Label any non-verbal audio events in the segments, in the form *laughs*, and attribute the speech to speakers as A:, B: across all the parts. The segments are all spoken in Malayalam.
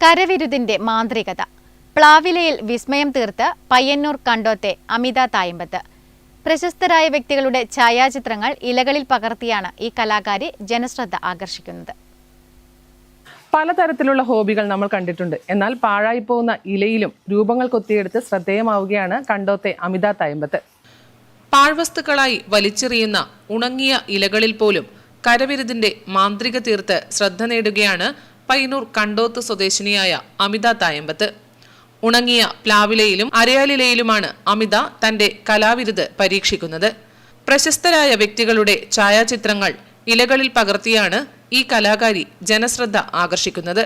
A: കരവിരുതിന്റെ മാന്ത്രികത. പ്ലാവിലയിൽ വിസ്മയം തീർത്ത് പയ്യന്നൂർ കണ്ടോത്തെ അമിത തായമ്പത്ത്. പ്രശസ്തരായ വ്യക്തികളുടെ ഛായാചിത്രങ്ങൾ ഇലകളിൽ പകർത്തിയാണ് ഈ കലാകാരി ജനശ്രദ്ധ ആകർഷിക്കുന്നത്.
B: പലതരത്തിലുള്ള ഹോബികൾ നമ്മൾ കണ്ടിട്ടുണ്ട്. എന്നാൽ പാഴായി പോകുന്ന ഇലയിലും രൂപങ്ങൾ കൊത്തിയെടുത്ത് ശ്രദ്ധേയമാവുകയാണ് കണ്ടോത്തെ അമിത തായമ്പത്ത്.
C: പാഴ്വസ്തുക്കളായി വലിച്ചെറിയുന്ന ഉണങ്ങിയ ഇലകളിൽ പോലും കരവിരുതിന്റെ മാന്ത്രിക തീർത്ത് ശ്രദ്ധ നേടുകയാണ് പയ്യന്നൂർ കണ്ടോത്ത് സ്വദേശിനിയായ അമിത തായമ്പത്ത്. ഉണങ്ങിയ പ്ലാവിലയിലും അരയാലിലയിലുമാണ് അമിത തന്റെ കലാവിരുത് പരീക്ഷിക്കുന്നത്. പ്രശസ്തരായ വ്യക്തികളുടെ ഛായാചിത്രങ്ങൾ ഇലകളിൽ പകർത്തിയാണ് ഈ കലാകാരി ജനശ്രദ്ധ ആകർഷിക്കുന്നത്.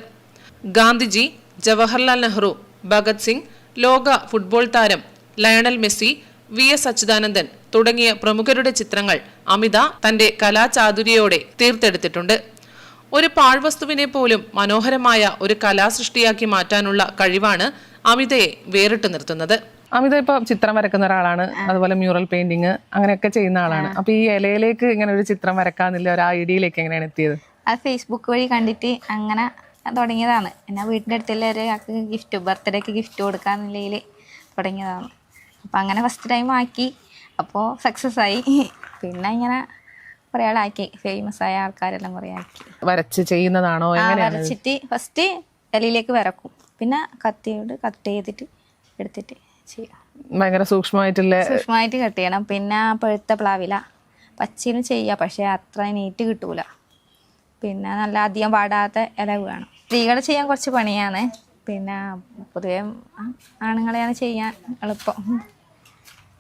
C: ഗാന്ധിജി ജവഹർലാൽ നെഹ്റു ഭഗത് സിംഗ് ലോക ഫുട്ബോൾ താരം Lionel Messi V S Achuthanandan തുടങ്ങിയ പ്രമുഖരുടെ ചിത്രങ്ങൾ അമിത തന്റെ കലാചാതുര്യോടെ തീർത്തെടുത്തിട്ടുണ്ട്. ഒരു പാഴ്വസ്തുവിനെ പോലും മനോഹരമായ ഒരു കലാസൃഷ്ടിയാക്കി മാറ്റാനുള്ള കഴിവാണ് അമിതയെ വേറിട്ട് നിർത്തുന്നത്.
B: അമിത ഇപ്പൊ ചിത്രം വരക്കുന്ന ഒരാളാണ് അതുപോലെ മ്യൂറൽ പെയിന്റിങ് അങ്ങനെയൊക്കെ ചെയ്യുന്ന ആളാണ്. അപ്പൊ ഈ ഇലയിലേക്ക് ഇങ്ങനെ ഒരു ചിത്രം വരക്കാന്നില്ല ഒരു ഐഡിയയിലേക്ക് എങ്ങനെയാണ് എത്തിയത്?
D: അത് ഫേസ്ബുക്ക് വഴി കണ്ടിട്ട് അങ്ങനെ തുടങ്ങിയതാണ്. എന്നാ വീട്ടിന്റെ അടുത്തുള്ള ഒരാൾക്ക് ഗിഫ്റ്റ് ബർത്ത്ഡേക്ക് ഗിഫ്റ്റ് കൊടുക്കാന്നുള്ളതിൽ തുടങ്ങിയതാണ്. അപ്പം അങ്ങനെ ഫസ്റ്റ് ടൈം ആക്കി അപ്പോൾ സക്സസ് ആയി. *laughs* പിന്നെ ഇങ്ങനെ കുറേ ആളാക്കി. ഫേമസ് ആയ ആൾക്കാരെല്ലാം കുറേ ആക്കി.
B: വരച്ച് ചെയ്യുന്നതാണോ?
D: ആ,
B: എങ്ങനെയാണ്?
D: വരച്ചിട്ട് ഫസ്റ്റ് ഇലയിലേക്ക് വരക്കും. പിന്നെ കത്തിയോട് കട്ട് ചെയ്തിട്ട് എടുത്തിട്ട് ചെയ്യാം.
B: ഭയങ്കര സൂക്ഷ്മമായിട്ടുള്ള
D: സൂക്ഷ്മമായിട്ട് കട്ട് ചെയ്യണം. പിന്നെ പഴുത്ത പ്ലാവില. പച്ചയിലും ചെയ്യാം പക്ഷേ അത്ര നീറ്റ് കിട്ടൂല. പിന്നെ നല്ല അധികം പാടാത്ത ഇല വേണം. സ്ത്രീകൾ ചെയ്യാൻ കുറച്ച് പണിയാണ്. പിന്നെ പൊതുവെ ആണുങ്ങളെയാണ് ചെയ്യാൻ എളുപ്പം.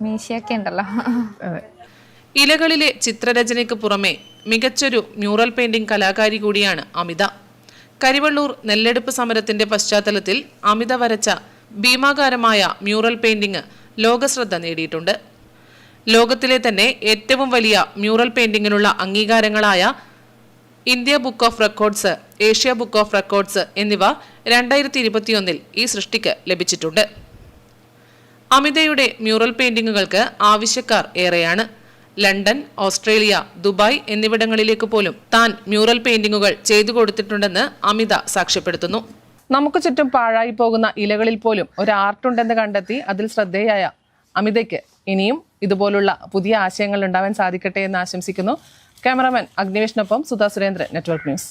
D: മീശയൊക്കെ ഉണ്ടല്ലോ.
B: അതെ.
C: ഇലകളിലെ ചിത്രരചനയ്ക്ക് പുറമെ മികച്ചൊരു മ്യൂറൽ പെയിന്റിംഗ് കലാകാരി കൂടിയാണ് അമിത. കരിവള്ളൂർ നെല്ലെടുപ്പ് സമരത്തിന്റെ പശ്ചാത്തലത്തിൽ അമിത വരച്ച ഭീമാകാരമായ മ്യൂറൽ പെയിന്റിംഗ് ലോകശ്രദ്ധ നേടിയിട്ടുണ്ട്. ലോകത്തിലെ തന്നെ ഏറ്റവും വലിയ മ്യൂറൽ പെയിന്റിങ്ങിനുള്ള അംഗീകാരങ്ങളായ India book of records Asia book of records എന്നിവ രണ്ടായിരത്തി ഇരുപത്തിയൊന്നിൽ ഈ സൃഷ്ടിക്ക് ലഭിച്ചിട്ടുണ്ട്. അമിതയുടെ മ്യൂറൽ പെയിന്റിങ്ങുകൾക്ക് ആവശ്യക്കാർ ഏറെയാണ്. ലണ്ടൻ ഓസ്ട്രേലിയ ദുബായ് എന്നിവിടങ്ങളിലേക്ക് പോലും താൻ മ്യൂറൽ പെയിന്റിങ്ങുകൾ ചെയ്തു കൊടുത്തിട്ടുണ്ടെന്ന് അമിത സാക്ഷ്യപ്പെടുത്തുന്നു.
B: നമുക്ക് ചുറ്റും പാഴായി പോകുന്ന ഇലകളിൽ പോലും ഒരു ആർട്ട് ഉണ്ടെന്ന് കണ്ടെത്തി അതിൽ ശ്രദ്ധേയായ അമിതയ്ക്ക് ഇനിയും ഇതുപോലുള്ള പുതിയ ആശയങ്ങൾ ഉണ്ടാവാൻ സാധിക്കട്ടെ എന്ന് ആശംസിക്കുന്നു. ക്യാമറാമാൻ അഗ്നിവേഷിനൊപ്പം സുധാ സുരേന്ദ്രൻ നെറ്റ്വർക്ക് ന്യൂസ്.